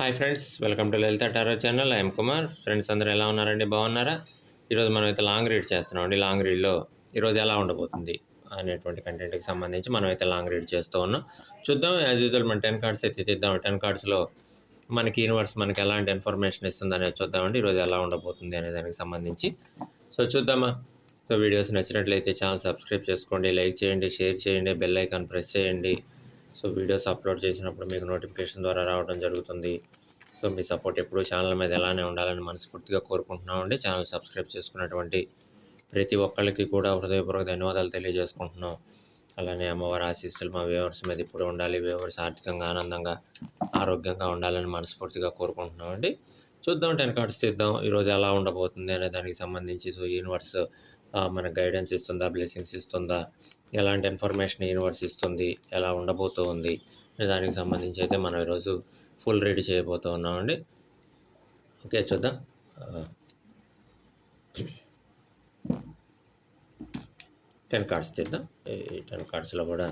Hi friends welcome to Lalitha tarot channel. I'm Kumar. Friends అందరూ ఎలా ఉన్నారండి? బాగున్నారా? ఈరోజు మనం అయితే లాంగ్ రీడ్ చేస్తున్నాం అండి. లాంగ్ రీడ్లో ఈరోజు ఎలా ఉండబోతుంది అనేటువంటి కంటెంట్కి సంబంధించి మనం అయితే లాంగ్ రీడ్ చేస్తూ ఉన్నాం. చూద్దాం యాజ్ యూజువల్ మన టెన్ కార్డ్స్ అయితే తీద్దాం. టెన్ కార్డ్స్లో మనకి యూనివర్స్ మనకి ఎలాంటి ఇన్ఫర్మేషన్ ఇస్తుంది అనేది చూద్దామండి ఈరోజు ఎలా ఉండబోతుంది అనే దానికి సంబంధించి. సో చూద్దామా? సో వీడియోస్ నచ్చినట్లయితే ఛానల్ సబ్స్క్రైబ్ చేసుకోండి లైక్ చేయండి షేర్ చేయండి బెల్ ఐకాన్ ప్రెస్ చేయండి. సో వీడియోస్ అప్లోడ్ చేసినప్పుడు మీకు నోటిఫికేషన్ ద్వారా రావడం జరుగుతుంది. సో మీ సపోర్ట్ ఎప్పుడూ ఛానల్ మీద ఎలానే ఉండాలని మనస్ఫూర్తిగా కోరుకుంటున్నామండి. ఛానల్ సబ్స్క్రైబ్ చేసుకున్నటువంటి ప్రతి ఒక్కరికి కూడా హృదయపూర్వక ధన్యవాదాలు తెలియజేసుకుంటున్నాం. అలానే అమ్మవారి ఆశీస్సులు మా వ్యూవర్స్ మీద ఇప్పుడు ఉండాలి. వ్యూవర్స్ ఆర్థికంగా ఆనందంగా ఆరోగ్యంగా ఉండాలని మనస్ఫూర్తిగా కోరుకుంటున్నామండి. చూద్దాం టెన్ కార్డ్స్ తీద్దాం. ఈరోజు ఎలా ఉండబోతుంది అనే దానికి సంబంధించి సో యూనివర్స్ మన మనకు గైడెన్స్ ఇస్తుందా? బ్లెస్సింగ్స్ ఇస్తుందా? ఎలాంటి ఇన్ఫర్మేషన్ యూనివర్స్ ఇస్తుంది? ఎలా ఉండబోతూ ఉంది అనే దానికి సంబంధించి అయితే మనం ఈరోజు ఫుల్ రెడీ చేయబోతూ ఉన్నామండి. ఓకే చూద్దాం. టెన్ కార్డ్స్ తీద్దాం. ఈ టెన్ కార్డ్స్లో కూడా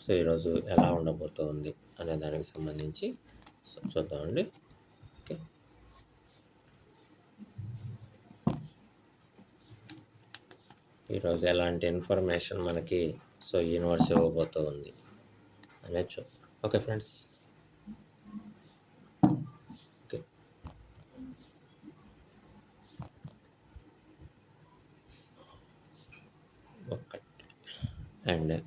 సో ఈరోజు ఎలా ఉండబోతుంది అనే దానికి సంబంధించి చూద్దామండి. ఈరోజు ఎలాంటి ఇన్ఫర్మేషన్ మనకి సో యూనివర్స్ ఇవ్వబోతూ ఉంది అనేది చూద్దాం. Okay friends. ఓకే. ఒకటి. And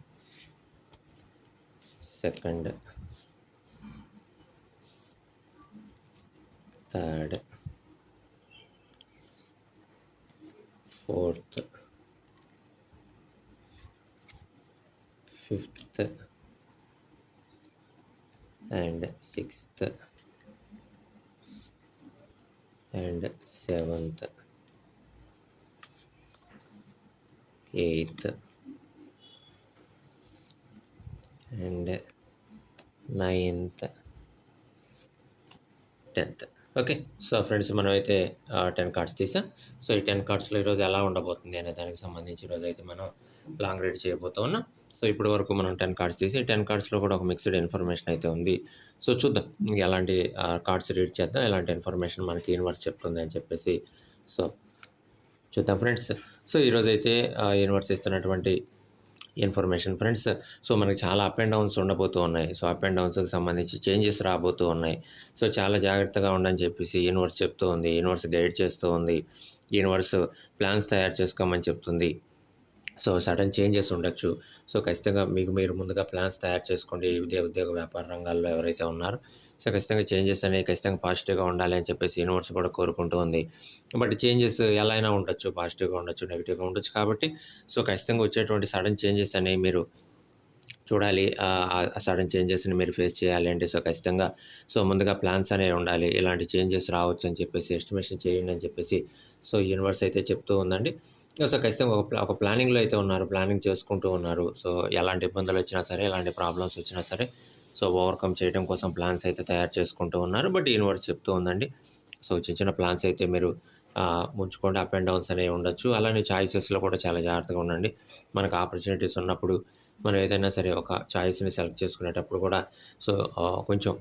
second. Third. Fourth. Fifth. And sixth. And seventh. Eighth. And ninth. Tenth. Okay so friends మనం అయితే టెన్ కార్డ్స్ తీసాం. సో ఈ టెన్ కార్డ్స్లో ఈరోజు ఎలా ఉండబోతుంది అనే దానికి సంబంధించి ఈరోజు అయితే మనం లాంగ్ రైడ్ చేయబోతూ ఉన్నాం. సో ఇప్పటి వరకు మనం టెన్ కార్డ్స్ తీసి టెన్ కార్డ్స్లో కూడా ఒక మిక్స్డ్ ఇన్ఫర్మేషన్ అయితే ఉంది. సో చూద్దాం ఎలాంటి కార్డ్స్ రీడ్ చేద్దాం ఎలాంటి ఇన్ఫర్మేషన్ మనకి యూనివర్స్ చెప్తుంది అని చెప్పేసి. సో చూద్దాం ఫ్రెండ్స్. సో ఈరోజు అయితే యూనివర్స్ ఇస్తున్నటువంటి ఇన్ఫర్మేషన్ ఫ్రెండ్స్ సో మనకి చాలా అప్ అండ్ డౌన్స్ ఉండబోతూ ఉన్నాయి. సో అప్ అండ్ డౌన్స్కి సంబంధించి చేంజెస్ రాబోతూ ఉన్నాయి. సో చాలా జాగ్రత్తగా ఉండని చెప్పేసి యూనివర్స్ చెప్తూ ఉంది యూనివర్స్ గైడ్ చేస్తూ ఉంది యూనివర్స్ ప్లాన్స్ తయారు చేసుకోమని చెప్తుంది. సో సడన్ చేంజెస్ ఉండొచ్చు. సో ఖచ్చితంగా మీకు మీరు ముందుగా ప్లాన్స్ తయారు చేసుకోండి. విద్యా ఉద్యోగ వ్యాపార రంగాల్లో ఎవరైతే ఉన్నారో. సో ఖచ్చితంగా చేంజెస్ అనేవి ఖచ్చితంగా పాజిటివ్గా ఉండాలి అని చెప్పేసి యూనివర్స్ కూడా కోరుకుంటూ ఉంది. బట్ చేంజెస్ ఎలా అయినా ఉండొచ్చు. పాజిటివ్గా ఉండొచ్చు నెగిటివ్గా ఉండొచ్చు కాబట్టి. సో ఖచ్చితంగా వచ్చేటువంటి సడన్ చేంజెస్ అనేవి మీరు చూడాలి. సడన్ చేంజెస్ని మీరు ఫేస్ చేయాలి అంటే సో ఖచ్చితంగా సో ముందుగా ప్లాన్స్ అనేవి ఉండాలి. ఇలాంటి చేంజెస్ రావచ్చు అని చెప్పేసి ఎస్టిమేషన్ చేయండి అని చెప్పేసి సో యూనివర్స్ అయితే చెప్తూ ఉందండి. సో ఖచ్చితంగా ఒక ఒక ప్లానింగ్లో అయితే ఉన్నారు. ప్లానింగ్ చేసుకుంటూ ఉన్నారు. సో ఎలాంటి ఇబ్బందులు వచ్చినా సరే ఎలాంటి ప్రాబ్లమ్స్ వచ్చినా సరే సో ఓవర్కమ్ చేయడం కోసం ప్లాన్స్ అయితే తయారు చేసుకుంటూ ఉన్నారు. బట్ యూనివర్స్ చెప్తూ ఉందండి. సో చిన్న చిన్న ప్లాన్స్ అయితే మీరు ముంచుకోండి. అప్ అండ్ డౌన్స్ అనేవి ఉండొచ్చు. అలానే చాయిసెస్లో కూడా చాలా జాగ్రత్తగా ఉండండి. మనకు ఆపర్చునిటీస్ ఉన్నప్పుడు మనం ఏదైనా సరే ఒక చాయిస్ని సెలెక్ట్ చేసుకునేటప్పుడు కూడా సో కొంచెం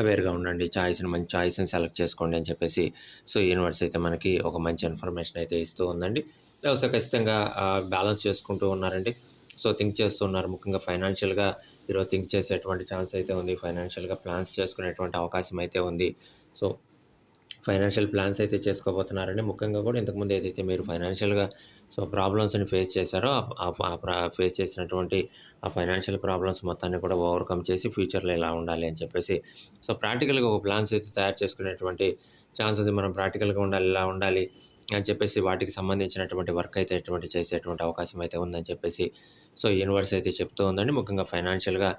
అవేర్గా ఉండండి. చాయిస్ని మంచి చాయిస్ని సెలెక్ట్ చేసుకోండి అని చెప్పేసి సో యూనివర్స్ అయితే మనకి ఒక మంచి ఇన్ఫర్మేషన్ అయితే ఇస్తూ ఉందండి. సో ఖచ్చితంగా బ్యాలెన్స్ చేసుకుంటూ ఉన్నారండి. సో థింక్ చేస్తున్నారు ముఖ్యంగా ఫైనాన్షియల్గా ఈరోజు థింక్ చేసేటువంటి ఛాన్స్ అయితే ఉంది. ఫైనాన్షియల్గా ప్లాన్స్ చేసుకునేటువంటి అవకాశం అయితే ఉంది. సో ఫైనాన్షియల్ ప్లాన్స్ అయితే చేసుకోబోతున్నారండి. ముఖ్యంగా కూడా ఇంతకుముందు ఏదైతే మీరు ఫైనాన్షియల్గా సో ప్రాబ్లమ్స్ని ఫేస్ చేశారో ఫేస్ చేసినటువంటి ఆ ఫైనాన్షియల్ ప్రాబ్లమ్స్ మొత్తాన్ని కూడా ఓవర్కమ్ చేసి ఫ్యూచర్లో ఎలా ఉండాలి అని చెప్పేసి సో ప్రాక్టికల్గా ఒక ప్లాన్స్ అయితే తయారు చేసుకునేటువంటి ఛాన్స్ ఉంది. మనం ప్రాక్టికల్గా ఉండాలి ఇలా ఉండాలి అని చెప్పేసి వాటికి సంబంధించినటువంటి వర్క్ అయితే ఎటువంటి చేసేటువంటి అవకాశం అయితే ఉందని చెప్పేసి సో యూనివర్స్ అయితే చెప్తూ ఉందండి. ముఖ్యంగా ఫైనాన్షియల్గా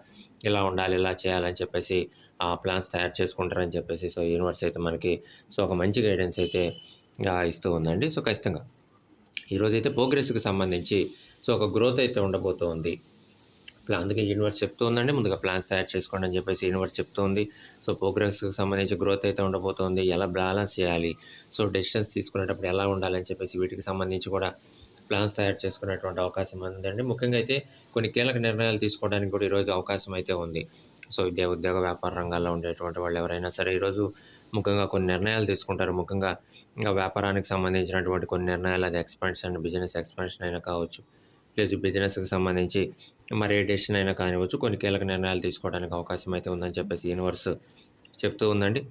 ఇలా ఉండాలి ఇలా చేయాలని చెప్పేసి ఆ ప్లాన్స్ తయారు చేసుకుంటారని చెప్పేసి సో యూనివర్స్ అయితే మనకి సో ఒక మంచి గైడెన్స్ అయితే ఇస్తూ ఉందండి. సో ఖచ్చితంగా ఈరోజు అయితే ప్రోగ్రెస్కి సంబంధించి సో ఒక గ్రోత్ అయితే ఉండబోతోంది. ప్లాన్ అందుకే యూనివర్స్ చెప్తూ ఉందండి. ముందుగా ప్లాన్స్ తయారు చేసుకోండి అని చెప్పేసి యూనివర్స్ చెప్తుంది సో ప్రోగ్రెస్కి సంబంధించి గ్రోత్ అయితే ఉండబోతోంది. ఎలా బ్యాలెన్స్ చేయాలి? సో డెసిషన్స్ తీసుకునేటప్పుడు ఎలా ఉండాలని చెప్పేసి వీటికి సంబంధించి కూడా ప్లాన్స్ తయారు చేసుకునేటువంటి అవకాశం ఉందండి. ముఖ్యంగా అయితే కొన్ని కీలక నిర్ణయాలు తీసుకోవడానికి కూడా ఈరోజు అవకాశం అయితే ఉంది. సో ఇదే ఉద్యోగ వ్యాపార రంగాల్లో ఉండేటువంటి వాళ్ళు ఎవరైనా సరే ఈరోజు ముఖ్యంగా కొన్ని నిర్ణయాలు తీసుకుంటారు. ముఖ్యంగా వ్యాపారానికి సంబంధించినటువంటి కొన్ని నిర్ణయాలు అది ఎక్స్పాన్షన్ బిజినెస్ ఎక్స్పాన్షన్ అయినా కావచ్చు. లేదు బిజినెస్కి సంబంధించి మరి ఏ డెసిషన్ అయినా కానివ్వచ్చు కొన్ని కీలక నిర్ణయాలు తీసుకోవడానికి అవకాశం అయితే ఉందని చెప్పేసి యూనివర్స్ చెప్తూ ఉందండి.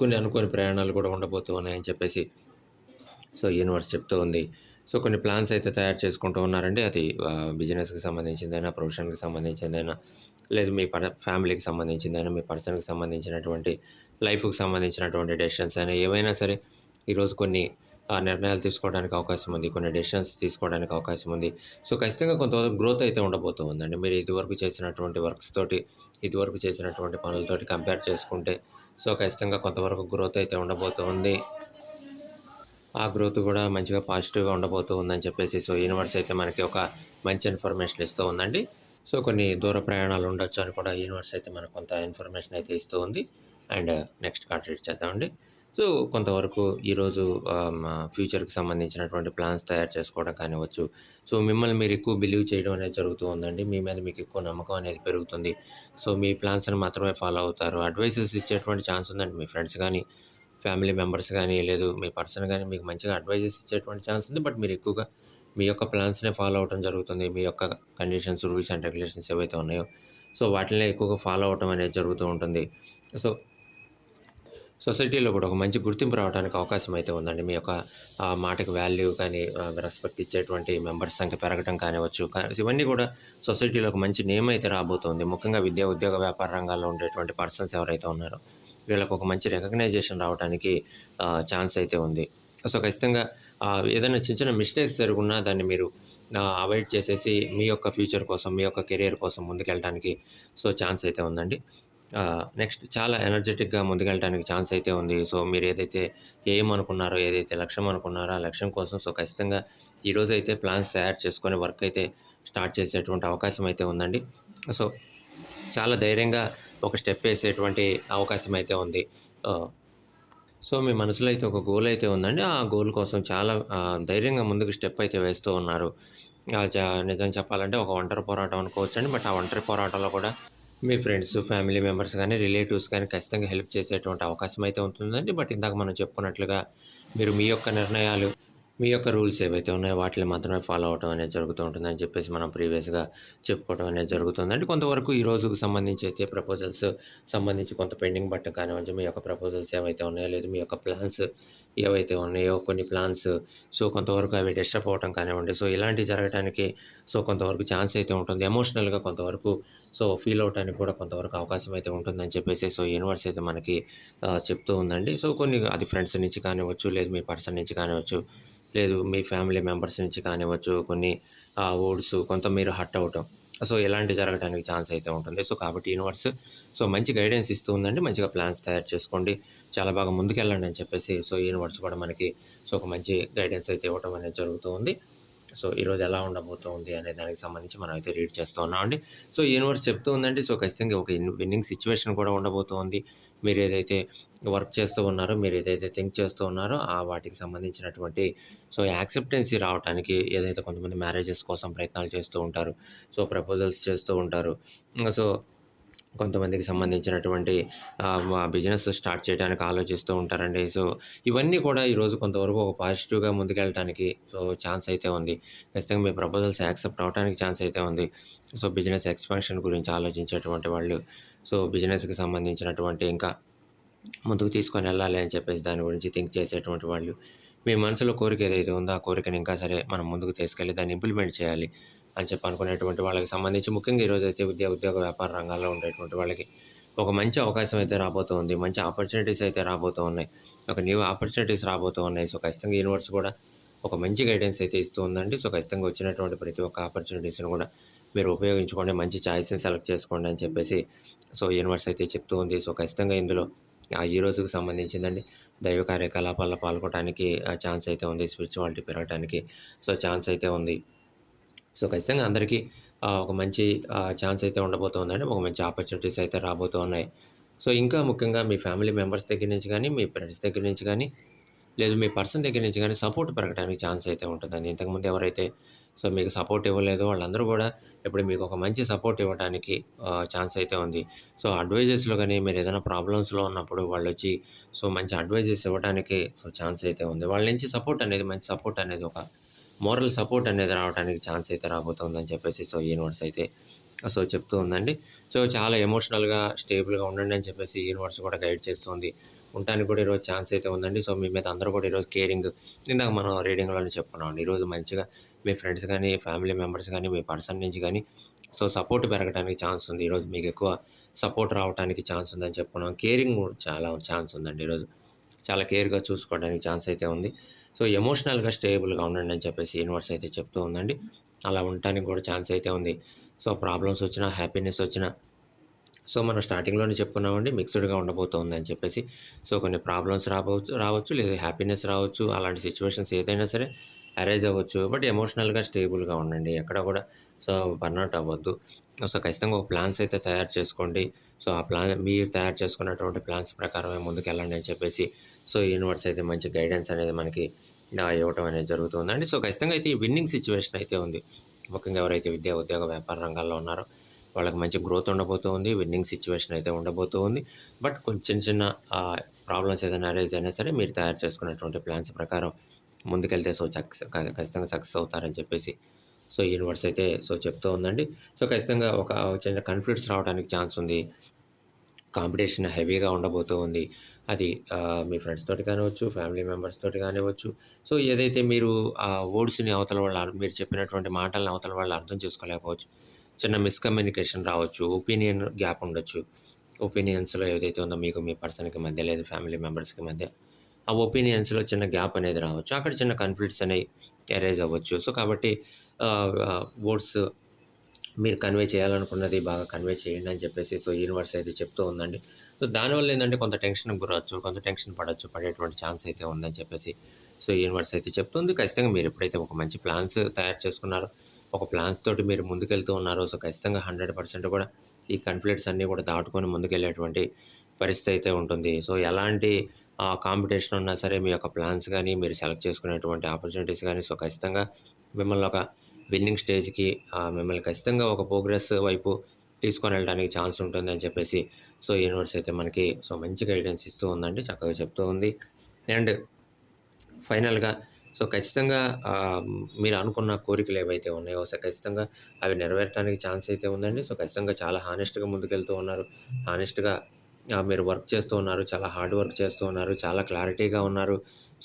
కొన్ని అనుకోని ప్రయాణాలు కూడా ఉండబోతూ ఉన్నాయని చెప్పేసి సో యూనివర్స్ చెప్తూ ఉంది. సో కొన్ని ప్లాన్స్ అయితే తయారు చేసుకుంటూ ఉన్నారండి. అది బిజినెస్కి సంబంధించిందైనా ప్రొఫెషన్కి సంబంధించిందైనా లేదు మీ పర్ ఫ్యామిలీకి సంబంధించిందైనా మీ పర్సన్కి సంబంధించినటువంటి లైఫ్కి సంబంధించినటువంటి డెసిషన్స్ అయినా ఏవైనా సరే ఈరోజు కొన్ని నిర్ణయాలు తీసుకోవడానికి అవకాశం ఉంది కొన్ని డెసిషన్స్ తీసుకోవడానికి అవకాశం ఉంది. సో ఖచ్చితంగా కొంతవరకు గ్రోత్ అయితే ఉండబోతూ ఉందండి మీరు ఇదివరకు చేసినటువంటి వర్క్స్ తోటి ఇదివరకు చేసినటువంటి పనులతోటి కంపేర్ చేసుకుంటే సో ఖచ్చితంగా కొంతవరకు గ్రోత్ అయితే ఉండబోతూ ఉంది ఆ గ్రోత్ కూడా మంచిగా పాజిటివ్గా ఉండబోతూ ఉందని చెప్పేసి సో యూనివర్స్ అయితే మనకి ఒక మంచి ఇన్ఫర్మేషన్ ఇస్తూ ఉందండి. సో కొన్ని దూర ప్రయాణాలు ఉండొచ్చు అని కూడా యూనివర్స్ అయితే మనకు కొంత ఇన్ఫర్మేషన్ అయితే ఇస్తూ ఉంది. అండ్ నెక్స్ట్ కార్డ్ చేద్దామండి. సో కొంతవరకు ఈరోజు మా ఫ్యూచర్కి సంబంధించినటువంటి ప్లాన్స్ తయారు చేసుకోవడం కానివ్వచ్చు. సో మిమ్మల్ని మీరు ఎక్కువ బిలీవ్ చేయడం అనేది జరుగుతూ ఉందండి. మీ మీద మీకు ఎక్కువ నమ్మకం అనేది పెరుగుతుంది. సో మీ ప్లాన్స్ని మాత్రమే ఫాలో అవుతారు. అడ్వైసెస్ ఇచ్చేటువంటి ఛాన్స్ ఉందండి. మీ ఫ్రెండ్స్ కానీ ఫ్యామిలీ మెంబర్స్ కానీ లేదు మీ పర్సన్ కానీ మీకు మంచిగా అడ్వైజెస్ ఇచ్చేటువంటి ఛాన్స్ ఉంది. బట్ మీరు ఎక్కువగా మీ యొక్క ప్లాన్స్నే ఫాలో అవడం జరుగుతుంది. మీ యొక్క కండిషన్స్ రూల్స్ అండ్ రెగ్యులేషన్స్ ఏవైతే ఉన్నాయో సో వాటినే ఎక్కువగా ఫాలో అవడం అనేది జరుగుతూ ఉంటుంది. సో సొసైటీలో కూడా ఒక మంచి గుర్తింపు రావడానికి అవకాశం అయితే ఉందండి. మీ యొక్క మాటకు మాటకి వాల్యూ కానీ రెస్పెక్ట్ ఇచ్చేటువంటి మెంబర్స్ సంఖ్య పెరగడం కానివచ్చు కానీ ఇవన్నీ కూడా సొసైటీలో ఒక మంచి నేమ్ అయితే రాబోతుంది. ముఖ్యంగా విద్యా ఉద్యోగ వ్యాపార రంగాల్లో ఉండేటువంటి పర్సన్స్ ఎవరైతే ఉన్నారో వీళ్ళకు ఒక మంచి రికగ్నైజేషన్ రావడానికి ఛాన్స్ అయితే ఉంది. సో ఖచ్చితంగా ఏదైనా చిన్న చిన్న మిస్టేక్స్ జరుగున్నా దాన్ని మీరు అవాయిడ్ చేసేసి మీ యొక్క ఫ్యూచర్ కోసం మీ యొక్క కెరియర్ కోసం ముందుకెళ్ళడానికి సో ఛాన్స్ అయితే ఉందండి. నెక్స్ట్ చాలా ఎనర్జెటిక్గా ముందుకెళ్ళడానికి ఛాన్స్ అయితే ఉంది. సో మీరు ఏదైతే ఏం అనుకున్నారో ఏదైతే లక్ష్యం అనుకున్నారో ఆ లక్ష్యం కోసం సో ఖచ్చితంగా ఈరోజు అయితే ప్లాన్స్ తయారు చేసుకొని వర్క్ అయితే స్టార్ట్ చేసేటువంటి అవకాశం అయితే ఉందండి. సో చాలా ధైర్యంగా ఒక స్టెప్ వేసేటువంటి అవకాశం అయితే ఉంది. సో మీ మనసులో అయితే ఒక గోల్ అయితే ఉందండి. ఆ గోల్ కోసం చాలా ధైర్యంగా ముందుకు స్టెప్ అయితే వేస్తూ ఉన్నారు. నిజం చెప్పాలంటే ఒక ఒంటరి పోరాటం అనుకోవచ్చండి. బట్ ఆ ఒంటరి పోరాటంలో కూడా మీ ఫ్రెండ్స్ ఫ్యామిలీ మెంబర్స్ కానీ రిలేటివ్స్ కానీ ఖచ్చితంగా హెల్ప్ చేసేటువంటి అవకాశం అయితే ఉంటుందండి. బట్ ఇందాక మనం చెప్పుకున్నట్లుగా మీరు మీ యొక్క నిర్ణయాలు మీ యొక్క రూల్స్ ఏవైతే ఉన్నాయో వాటిని మాత్రమే ఫాలో అవడం అనేది జరుగుతూ ఉంటుందని చెప్పేసి మనం ప్రీవియస్గా చెప్పుకోవడం అనేది జరుగుతుంది. అంటే కొంతవరకు ఈ రోజుకు సంబంధించి అయితే ప్రపోజల్స్ సంబంధించి కొంత పెండింగ్ బట్ట కానివ్వండి మీ యొక్క ప్రపోజల్స్ ఏవైతే ఉన్నాయో లేదు మీ యొక్క ప్లాన్స్ ఏవైతే ఉన్నాయో కొన్ని ప్లాన్స్ సో కొంతవరకు అవి డిస్టర్బ్ అవ్వడం కానివ్వండి సో ఇలాంటివి జరగడానికి సో కొంతవరకు ఛాన్స్ అయితే ఉంటుంది. ఎమోషనల్గా కొంతవరకు సో ఫీల్ అవడానికి కూడా కొంతవరకు అవకాశం అయితే ఉంటుందని చెప్పేసి సో యూనివర్స్ అయితే మనకి చెప్తూ ఉందండి. సో కొన్ని అది ఫ్రెండ్స్ నుంచి కానివ్వచ్చు లేదు మీ పర్సన్ నుంచి కానివ్వచ్చు లేదు మీ ఫ్యామిలీ మెంబర్స్ నుంచి కానివ్వచ్చు కొన్ని ఓడ్స్ కొంత మీరు హట్ అవటం సో ఇలాంటి జరగడానికి ఛాన్స్ అయితే ఉంటుంది. సో కాబట్టి యూనివర్స్ సో మంచి గైడెన్స్ ఇస్తూ ఉందండి. మంచిగా ప్లాన్స్ తయారు చేసుకోండి. చాలా బాగా ముందుకెళ్ళండి అని చెప్పేసి సో యూనివర్స్ కూడా మనకి సో ఒక మంచి గైడెన్స్ అయితే ఇవ్వడం అనేది జరుగుతూ ఉంది. సో ఈరోజు ఎలా ఉండబోతుంది అనే దానికి సంబంధించి మనం అయితే రీడ్ చేస్తూ ఉన్నామండి సో యూనివర్స్ చెప్తూ ఉందండి సో ఖచ్చితంగా ఒక విన్నింగ్ సిచ్యువేషన్ కూడా ఉండబోతోంది మీరు ఏదైతే వర్క్ చేస్తూ ఉన్నారో మీరు ఏదైతే థింక్ చేస్తూ ఉన్నారో ఆ వాటికి సంబంధించినటువంటి సో యాక్సెప్టెన్సీ రావడానికి ఏదైతే కొంతమంది మ్యారేజెస్ కోసం ప్రయత్నాలు చేస్తూ ఉంటారు సో ప్రపోజల్స్ చేస్తూ ఉంటారు. సో కొంతమందికి సంబంధించినటువంటి బిజినెస్ స్టార్ట్ చేయడానికి ఆలోచిస్తూ ఉంటారండి. సో ఇవన్నీ కూడా ఈరోజు కొంతవరకు ఒక పాజిటివ్గా ముందుకెళ్ళడానికి సో ఛాన్స్ అయితే ఉంది. ఖచ్చితంగా మీ ప్రపోజల్స్ యాక్సెప్ట్ అవడానికి ఛాన్స్ అయితే ఉంది. సో బిజినెస్ ఎక్స్పాన్షన్ గురించి ఆలోచించేటువంటి వాళ్ళు సో బిజినెస్కి సంబంధించినటువంటి ఇంకా ముందుకు తీసుకొని వెళ్ళాలి అని చెప్పేసి దాని గురించి థింక్ చేసేటువంటి వాళ్ళు మీ మనసులో కోరిక ఏదైతే ఉందో ఆ కోరికని ఇంకా సరే మనం ముందుకు తీసుకెళ్ళి దాన్ని ఇంప్లిమెంట్ చేయాలి అని చెప్పి అనుకునేటువంటి వాళ్ళకి సంబంధించి ముఖ్యంగా ఈరోజు అయితే విద్యా ఉద్యోగ వ్యాపార రంగాల్లో ఉండేటువంటి వాళ్ళకి ఒక మంచి అవకాశం అయితే రాబోతోంది మంచి ఆపర్చునిటీస్ అయితే రాబోతూ ఉన్నాయి. ఒక న్యూ ఆపర్చునిటీస్ రాబోతూ ఉన్నాయి. సో ఖచ్చితంగా యూనివర్స్ కూడా ఒక మంచి గైడెన్స్ అయితే ఇస్తూ ఉందండి. సో ఖచ్చితంగా వచ్చినటువంటి ప్రతి ఒక్క ఆపర్చునిటీస్ని కూడా మీరు ఉపయోగించుకోండి. మంచి ఛాయిస్ని సెలెక్ట్ చేసుకోండి అని చెప్పేసి సో యూనివర్స్ అయితే చెప్తూ ఉంది. సో ఖచ్చితంగా ఇందులో ఆ ఈ రోజుకు సంబంధించిందండి. దైవ కార్యకలాపాల్లో పాల్గొనడానికి ఛాన్స్ అయితే ఉంది స్పిరిచువాలిటీ పెరగడానికి సో ఛాన్స్ అయితే ఉంది. సో ఖచ్చితంగా అందరికీ ఒక మంచి ఛాన్స్ అయితే ఉండబోతుందండి. ఒక మంచి ఆపర్చునిటీస్ అయితే రాబోతూ ఉన్నాయి సో ఇంకా ముఖ్యంగా మీ ఫ్యామిలీ మెంబర్స్ దగ్గర నుంచి కానీ మీ ఫ్రెండ్స్ దగ్గర నుంచి కానీ లేదు మీ పర్సన్ దగ్గర నుంచి కానీ సపోర్ట్ పెరగడానికి ఛాన్స్ అయితే ఉంటుందండి. ఇంతకుముందు ఎవరైతే సో మీకు సపోర్ట్ ఇవ్వలేదు. వాళ్ళందరూ కూడా ఇప్పుడు మీకు ఒక మంచి సపోర్ట్ ఇవ్వడానికి ఛాన్స్ అయితే ఉంది. సో అడ్వైజెస్లో కానీ మీరు ఏదైనా ప్రాబ్లమ్స్లో ఉన్నప్పుడు వాళ్ళు వచ్చి సో మంచి అడ్వైజెస్ ఇవ్వడానికి ఛాన్స్ అయితే ఉంది. వాళ్ళ నుంచి సపోర్ట్ అనేది మంచి సపోర్ట్ అనేది ఒక మోరల్ సపోర్ట్ అనేది రావడానికి ఛాన్స్ అయితే రాబోతుందని చెప్పేసి సో యూనివర్స్ అయితే సో చెప్తూ ఉందండి. సో చాలా ఎమోషనల్గా స్టేబుల్గా ఉండండి అని చెప్పేసి యూనివర్స్ కూడా గైడ్ చేస్తుంది. ఉండటానికి కూడా ఈరోజు ఛాన్స్ అయితే ఉందండి. సో మీ మీద అందరూ కూడా ఈరోజు కేరింగ్ ఇందాక మనం రీడింగ్లోనే చెప్పుకున్నాం ఈరోజు మంచిగా మీ ఫ్రెండ్స్ కానీ ఫ్యామిలీ మెంబర్స్ కానీ మీ పర్సన్ నుంచి కానీ. సో సపోర్ట్ పెరగడానికి ఛాన్స్ ఉంది ఈరోజు. మీకు ఎక్కువ సపోర్ట్ రావడానికి ఛాన్స్ ఉందని చెప్పుకున్నాం. కేరింగ్ కూడా చాలా ఛాన్స్ ఉందండి ఈరోజు. చాలా కేర్గా చూసుకోవడానికి ఛాన్స్ అయితే ఉంది. సో ఎమోషనల్గా స్టేబుల్గా ఉండండి అని చెప్పేసి యూనివర్స్ అయితే చెప్తూ ఉందండి. అలా ఉండటానికి కూడా ఛాన్స్ అయితే ఉంది. సో ప్రాబ్లమ్స్ వచ్చినా హ్యాపీనెస్ వచ్చినా సో మనం స్టార్టింగ్లోనే చెప్పుకున్నామండి మిక్స్డ్గా ఉండబోతుంది అని చెప్పేసి. సో కొన్ని ప్రాబ్లమ్స్ రావచ్చు రావచ్చు లేదా హ్యాపీనెస్ రావచ్చు అలాంటి సిచ్యువేషన్స్ ఏదైనా సరే. అరైజ్ అవ్వచ్చు బట్ ఎమోషనల్గా స్టేబుల్గా ఉండండి ఎక్కడ కూడా. సో బర్నౌట్ అవ్వద్దు. సో ఖచ్చితంగా ఒక ప్లాన్స్ అయితే తయారు చేసుకోండి. సో ఆ ప్లాన్ మీరు తయారు చేసుకున్నటువంటి ప్లాన్స్ ప్రకారమే ముందుకు వెళ్ళండి అని చెప్పేసి సో యూనివర్స్ అయితే మంచి గైడెన్స్ అనేది మనకి ఇవ్వటం అనేది జరుగుతుందండి సో ఖచ్చితంగా అయితే ఈ విన్నింగ్ సిచ్యువేషన్ అయితే ఉంది. ముఖ్యంగా ఎవరైతే విద్యా ఉద్యోగ వ్యాపార రంగాల్లో ఉన్నారో వాళ్ళకి మంచి గ్రోత్ ఉండబోతుంది విన్నింగ్ సిచ్యువేషన్ అయితే ఉండబోతుంది బట్ కొంచెం చిన్న చిన్న ప్రాబ్లమ్స్ ఏదైనా అరేజ్ అయినా సరే మీరు తయారు చేసుకున్నటువంటి ప్లాన్స్ ప్రకారం ముందుకెళ్తే సో సక్సెస్ ఖచ్చితంగా సక్సెస్ అవుతారని చెప్పేసి సో యూనివర్స్ అయితే సో చెప్తూ ఉందండి. సో ఖచ్చితంగా ఒక చిన్న కన్ఫ్లిక్ట్స్ రావడానికి ఛాన్స్ ఉంది. కాంపిటీషన్ హెవీగా ఉండబోతూ ఉంది. అది మీ ఫ్రెండ్స్ తోటి కానివచ్చు ఫ్యామిలీ మెంబర్స్ తోటి కానివ్వచ్చు. సో ఏదైతే మీరు ఆ వర్డ్స్ని అవతల వాళ్ళు మీరు చెప్పినటువంటి మాటలను అవతల వాళ్ళు అర్థం చేసుకోలేకపోవచ్చు. చిన్న మిస్కమ్యూనికేషన్ రావచ్చు ఒపీనియన్ గ్యాప్ ఉండొచ్చు. ఒపీనియన్స్లో ఏదైతే ఉందో మీకు మీ పర్సన్కి మధ్య లేదు ఫ్యామిలీ మెంబర్స్కి మధ్య ఆ ఒపీనియన్స్లో చిన్న గ్యాప్ అనేది రావచ్చు. అక్కడ చిన్న కన్ఫ్లిక్ట్స్ అనేవి ఎరేజ్ అవ్వచ్చు. సో కాబట్టి ఓట్స్ మీరు కన్వే చేయాలనుకున్నది బాగా కన్వే చేయండి అని చెప్పేసి సో యూనివర్స్ అయితే చెప్తూ ఉందండి. సో దానివల్ల ఏంటంటే కొంత టెన్షన్ గురవచ్చు కొంత టెన్షన్ పడవచ్చు పడేటువంటి ఛాన్స్ అయితే ఉందని చెప్పేసి సో యూనివర్స్ అయితే చెప్తుంది. ఖచ్చితంగా మీరు ఎప్పుడైతే ఒక మంచి ప్లాన్స్ తయారు చేసుకున్నారో ఒక ప్లాన్స్ తోటి మీరు ముందుకెళ్తూ ఉన్నారో సో ఖచ్చితంగా హండ్రెడ్ పర్సెంట్ కూడా ఈ కన్ఫ్లిక్ట్స్ అన్నీ కూడా దాటుకొని ముందుకెళ్ళేటువంటి పరిస్థితి అయితే ఉంటుంది. సో ఎలాంటి ఆ కాంపిటీషన్ ఉన్నా సరే మీ యొక్క ప్లాన్స్ కానీ మీరు సెలెక్ట్ చేసుకునేటువంటి ఆపర్చునిటీస్ కానీ సో ఖచ్చితంగా మిమ్మల్ని ఒక విన్నింగ్ స్టేజ్కి మిమ్మల్ని ఖచ్చితంగా ఒక ప్రోగ్రెస్ వైపు తీసుకొని వెళ్ళడానికి ఛాన్స్ ఉంటుంది అని చెప్పేసి సో యూనివర్స్ అయితే మనకి సో మంచి గైడెన్స్ ఇస్తూ ఉందండి చక్కగా చెప్తూ ఉంది. అండ్ ఫైనల్గా సో ఖచ్చితంగా మీరు అనుకున్న కోరికలు ఏవైతే ఉన్నాయో సో ఖచ్చితంగా అవి నెరవేరడానికి ఛాన్స్ అయితే ఉందండి. సో ఖచ్చితంగా చాలా హానెస్ట్గా ముందుకెళ్తూ ఉన్నారు. హానెస్ట్గా మీరు వర్క్ చేస్తూ ఉన్నారు చాలా హార్డ్ వర్క్ చేస్తూ ఉన్నారు చాలా క్లారిటీగా ఉన్నారు.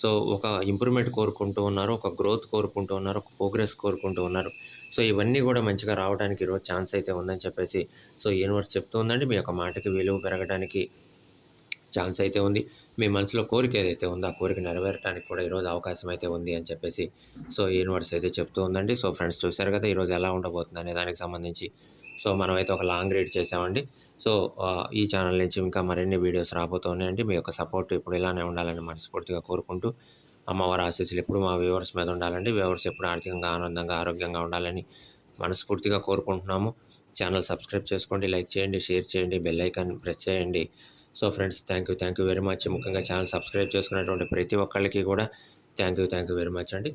సో ఒక ఇంప్రూవ్మెంట్ కోరుకుంటూ ఉన్నారు ఒక గ్రోత్ కోరుకుంటూ ఉన్నారు ఒక ప్రోగ్రెస్ కోరుకుంటూ ఉన్నారు. సో ఇవన్నీ కూడా మంచిగా రావడానికి ఈరోజు ఛాన్స్ అయితే ఉందని చెప్పేసి సో యూనివర్స్ చెప్తూ ఉందండి. మీ యొక్క మాటకి విలువ పెరగడానికి ఛాన్స్ అయితే ఉంది. మీ మనసులో కోరిక ఏదైతే ఉందో ఆ కోరిక నెరవేరడానికి కూడా ఈరోజు అవకాశం అయితే ఉంది అని చెప్పేసి సో యూనివర్స్ అయితే చెప్తూ ఉందండి. సో ఫ్రెండ్స్ చూశారు కదా ఈరోజు ఎలా ఉండబోతుంది అనే దానికి సంబంధించి. సో మనమైతే ఒక లాంగ్ రీడ్ చేసామండి. సో ఈ ఛానల్ నుంచి ఇంకా మరిన్ని వీడియోస్ రాబోతున్నాయండి. మీ యొక్క సపోర్ట్ ఇప్పుడు ఇలానే ఉండాలని మనస్ఫూర్తిగా కోరుకుంటూ అమ్మవారి ఆశీస్సులు ఎప్పుడు మా వ్యూవర్స్ మీద ఉండాలండి. వ్యూవర్స్ ఎప్పుడు ఆర్థికంగా ఆనందంగా ఆరోగ్యంగా ఉండాలని మనస్ఫూర్తిగా కోరుకుంటున్నాము. ఛానల్ సబ్స్క్రైబ్ చేసుకోండి లైక్ చేయండి షేర్ చేయండి బెల్ ఐకాన్ ప్రెస్ చేయండి. So friends thank you thank you very much. ముఖ్యంగా ఛానల్ సబ్స్క్రైబ్ చేసుకున్నటువంటి ప్రతి ఒక్కళ్ళకి కూడా thank you thank you very much అండి.